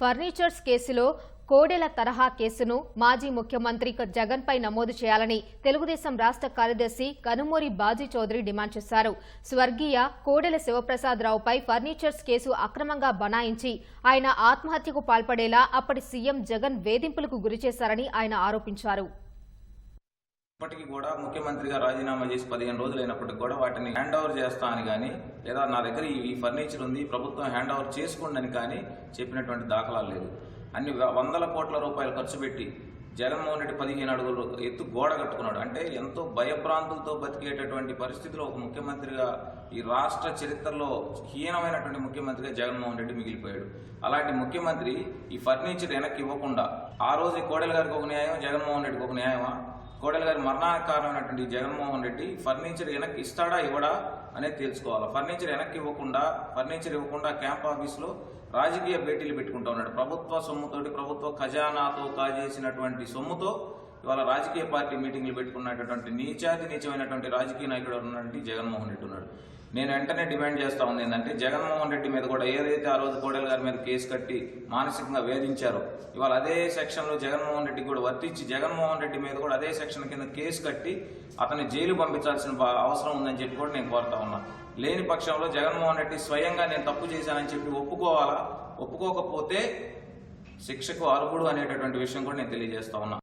Furnitures కేసులో కోడెల తరహా కేసును మాజీ ముఖ్యమంత్రి జగన్పై నమోదు చేయాలని తెలుగుదేశం రాష్ట్ర కార్యదర్శి కనుమూరి బాజీ చౌదరి డిమాండ్ చేశారు. స్వర్గీయ కోడెల శివప్రసాదరావుపై ఫర్నిచర్స్ కేసు అక్రమంగా బనాయించి ఆయన ఆత్మహత్యకు పాల్పడేలా అప్పటి సీఎం జగన్ వేధింపులకు గురిచేశారని ఆయన ఆరోపించారు. ఇప్పటికీ కూడా ముఖ్యమంత్రిగా రాజీనామా చేసి పదిహేను రోజులు అయినప్పటికి కూడా వాటిని హ్యాండ్ ఓవర్ చేస్తా అని కానీ లేదా నా దగ్గర ఈ- ఫర్నిచర్ ఉంది ప్రభుత్వం హ్యాండ్ ఓవర్ చేసుకోండి అని కానీ చెప్పినటువంటి దాఖలాలు లేదు అన్ని వందల కోట్ల రూపాయలు ఖర్చు పెట్టి జగన్మోహన్ రెడ్డి పదిహేను అడుగులు ఎత్తు గోడ కట్టుకున్నాడు. అంటే ఎంతో భయప్రాంతులతో బతికేటటువంటి పరిస్థితిలో ఒక ముఖ్యమంత్రిగా ఈ రాష్ట్ర చరిత్రలో హీనమైనటువంటి ముఖ్యమంత్రిగా జగన్మోహన్ రెడ్డి మిగిలిపోయాడు. అలాంటి ముఖ్యమంత్రి ఈ ఫర్నిచర్ వెనక్కి ఇవ్వకుండా ఆ రోజు కోడెల గారికి ఒక న్యాయం జగన్మోహన్ రెడ్డికి ఒక న్యాయమా? కోడెల గారి మరణానికి కారణమైనటువంటి జగన్మోహన్ రెడ్డి ఫర్నిచర్ వెనక్కి ఇస్తాడా ఇవ్వడా అనేది తెలుసుకోవాలి. ఫర్నిచర్ వెనక్కి ఇవ్వకుండా ఫర్నిచర్ ఇవ్వకుండా క్యాంప్ ఆఫీస్లో రాజకీయ భేటీలు పెట్టుకుంటా ఉన్నాడు. ప్రభుత్వ సొమ్ముతోటి ప్రభుత్వ ఖజానాతో కాజేసినటువంటి సొమ్ముతో ఇవాళ రాజకీయ పార్టీ మీటింగ్లు పెట్టుకున్నటువంటి నీచాతి నీచమైనటువంటి రాజకీయ నాయకుడు ఉన్నటువంటి జగన్మోహన్ రెడ్డి ఉన్నాడు. నేను వెంటనే డిమాండ్ చేస్తా ఉంది ఏంటంటే జగన్మోహన్ రెడ్డి మీద కూడా ఏదైతే ఆ రోజు కోడెల గారి మీద కేసు కట్టి మానసికంగా వేధించారో ఇవాళ అదే సెక్షన్లో జగన్మోహన్ రెడ్డి కూడా వర్తించి జగన్మోహన్ రెడ్డి మీద కూడా అదే సెక్షన్ కింద కేసు కట్టి అతన్ని జైలు పంపించాల్సిన అవసరం ఉందని చెప్పి కూడా నేను కోరుతా ఉన్నా. లేని పక్షంలో జగన్మోహన్ రెడ్డి స్వయంగా నేను తప్పు చేశానని చెప్పి ఒప్పుకోవాలా? ఒప్పుకోకపోతే శిక్షకు అర్హుడు అనేటటువంటి విషయం కూడా నేను తెలియజేస్తా ఉన్నా.